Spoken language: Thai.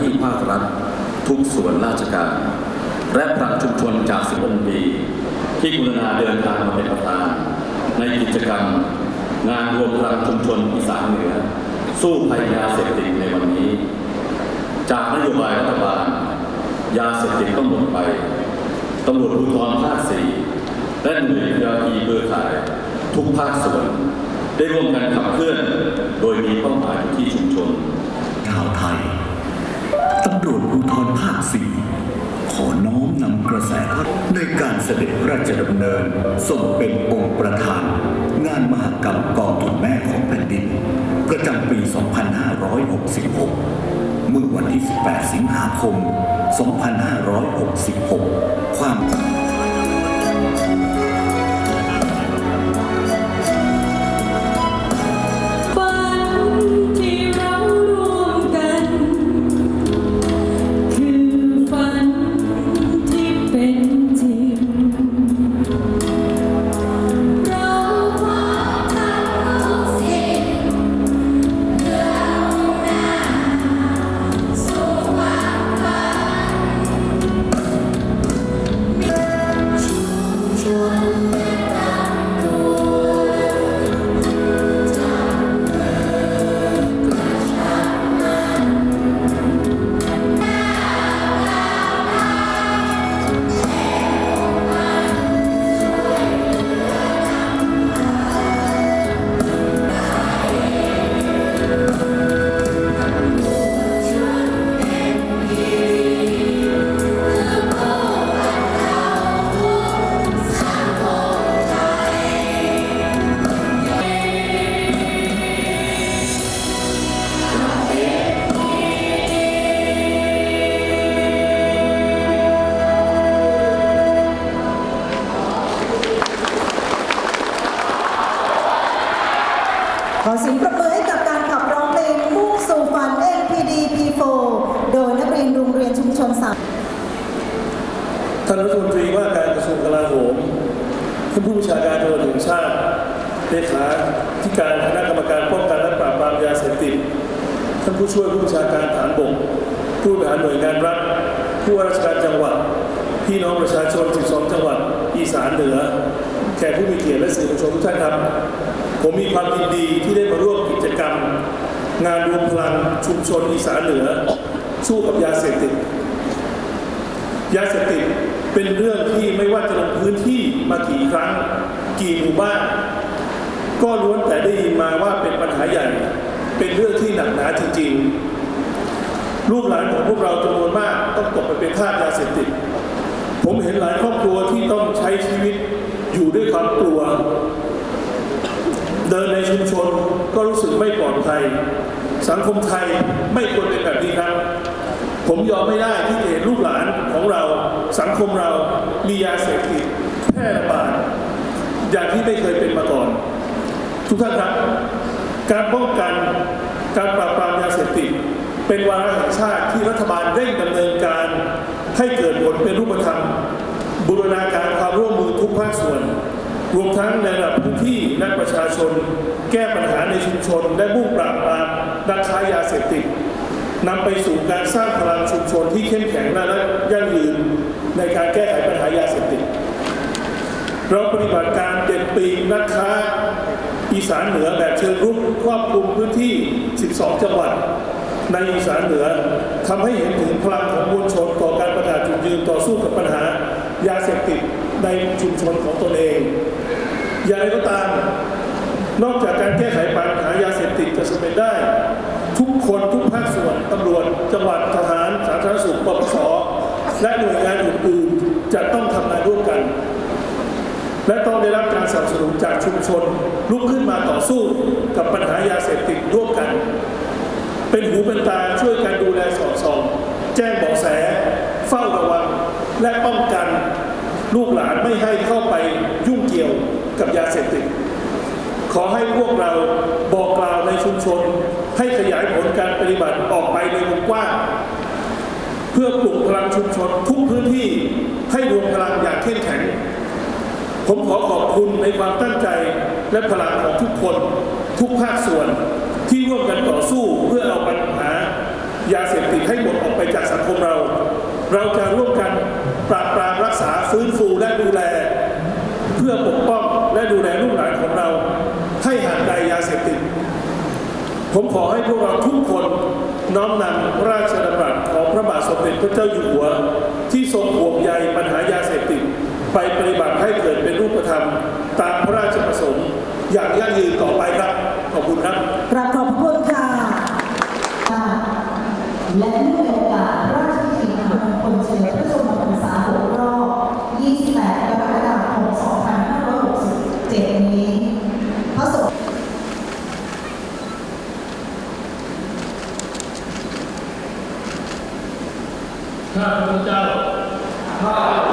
ที่ภาครัฐ ทุกส่วนราชการ และพลังชุมชนจากสิบองค์ปี ที่กรุณาเดินทางมาเป็นประธาน ในกิจกรรม งานรวมพลังชุมชนอีสานเหนือ สู้ภัยยาเสพติดในวันนี้ จากนโยบายรัฐบาล ยาเสพติดต้องหมดไปตำรวจภูธรภาคสี่และหน่วยยาทีเครือข่าย ทุกภาคส่วนได้ร่วมกันขับเคลื่อน ส่งเป็นองค์ประธาน งานมหกรรมกองทุนแม่ของแผ่นดิน ประจำปี 2566 เมื่อวันที่ 18 สิงหาคม 2566 ความ ยนชุมชนสามท่านรัฐมนตรีว่าการกระทรวงกลาโหมท่านผู้บัญชาการตำรวจแห่งชาติเลขาธิการคณะกรรมการป้องกันและปราบปรามยาเสพติดท่านผู้ช่วยผู้บัญชาการฐานบกผู้บริหารหน่วยงานรัฐผู้ว่าราชการจังหวัด พี่น้องประชาชน 12 จังหวัด อีสานเหนือ แขกผู้มีเกียรติและสื่อมวลชนทุกท่านครับ ผมมีความยินดีที่ได้มาร่วมกิจกรรม งานรวมพลังชุมชนอีสานเหนือ สู้กับยาเสพติด ยาเสพติดเป็นเรื่องที่ไม่ว่าจะลงพื้นที่มากี่ครั้ง กี่หมู่บ้านก็ล้วนแต่ได้ยินมาว่าเป็นปัญหาใหญ่ เป็นเรื่องที่หนักหนาจริงๆ ลูกหลานของพวกเราจำนวนมากต้องตกไปเป็นทาสยาเสพติด ผมเห็นหลายครอบครัวที่ต้องใช้ชีวิตอยู่ด้วยความกลัว เดินในชุมชนก็รู้สึกไม่ปลอดภัย สังคมไทยไม่ควรเป็นแบบนี้ครับ ผมยอมไม่ได้ที่จะเห็นลูกหลานของเราสังคมเรามียาเสพติดแพร่ระบาดอย่างที่ไม่เคยเป็นมาก่อน ทุกท่านครับ การป้องกันการปราบปรามยาเสพติดเป็นวาระแห่งชาติที่รัฐบาลเร่งดำเนินการให้เกิดผลเป็นรูปธรรม บูรณาการความร่วมมือทุกภาคส่วน รวมทั้งในระดับพื้นที่และประชาชน แก้ปัญหาในชุมชน และมุ่งปราบปรามนักค้ายาเสพติด นำไปสู่การสร้างพลังชุมชนที่เข้มแข็งและยั่งยืนในการแก้ไขปัญหายาเสพติดเราปฏิบัติการเด็ดปีกนักค้าอีสานเหนือแบบเชิงรุกครอบคลุมพื้นที่ 12 จังหวัด ในอีสานเหนือทำให้เห็นถึงพลังของมวลชนต่อการประกาศจุดยืนต่อสู้กับปัญหายาเสพติดในชุมชนของตนเอง อย่างไรก็ตาม นอกจากการแก้ไขปัญหายาเสพติดจะสำเร็จได้ คนทุกภาคส่วนตำรวจจังหวัดทหารสาธารณสุขปปสและหน่วยงานอื่นๆจะต้องทำงานร่วมกัน และต้องได้รับการสนับสนุนจากชุมชนลุกขึ้นมาต่อสู้กับปัญหายาเสพติดร่วมกัน เป็นหูเป็นตาช่วยกันดูแลสอดส่องแจ้งเบาะแส เฝ้าระวัง และป้องกันลูกหลานไม่ให้เข้าไปยุ่งเกี่ยวกับยาเสพติด ขอให้พวกเราบอกกล่าวในชุมชน ให้ขยายผลการปฏิบัติออกไปในวงกว้างเพื่อปลุกพลังชุมชนทุกพื้นที่ให้รวมพลังอย่างเข้มแข็ง ผมขอขอบคุณในความตั้งใจและพลังของทุกคน ทุกภาคส่วนที่ร่วมกันต่อสู้เพื่อเอาปัญหายาเสพติดให้หมดออกไปจากสังคมเรา เราจะร่วมกันปราบปรามรักษาฟื้นฟูและดูแล เพื่อปกป้องและดูแลลูกหลานของเรา ให้ห่างไกลยาเสพติด ผมขอให้พวกเราทุกคนน้อมนำราชดำรัสของพระบาทสมเด็จพระเจ้าอยู่หัว ที่ทรงห่วงใยปัญหายาเสพติดไปปฏิบัติให้เกิดเป็นรูปธรรม ตามพระราชประสงค์อย่างยั่งยืนต่อไปครับ ขอบคุณครับกราบขอบคุณค่ะและ ข้าพระเจ้าข้า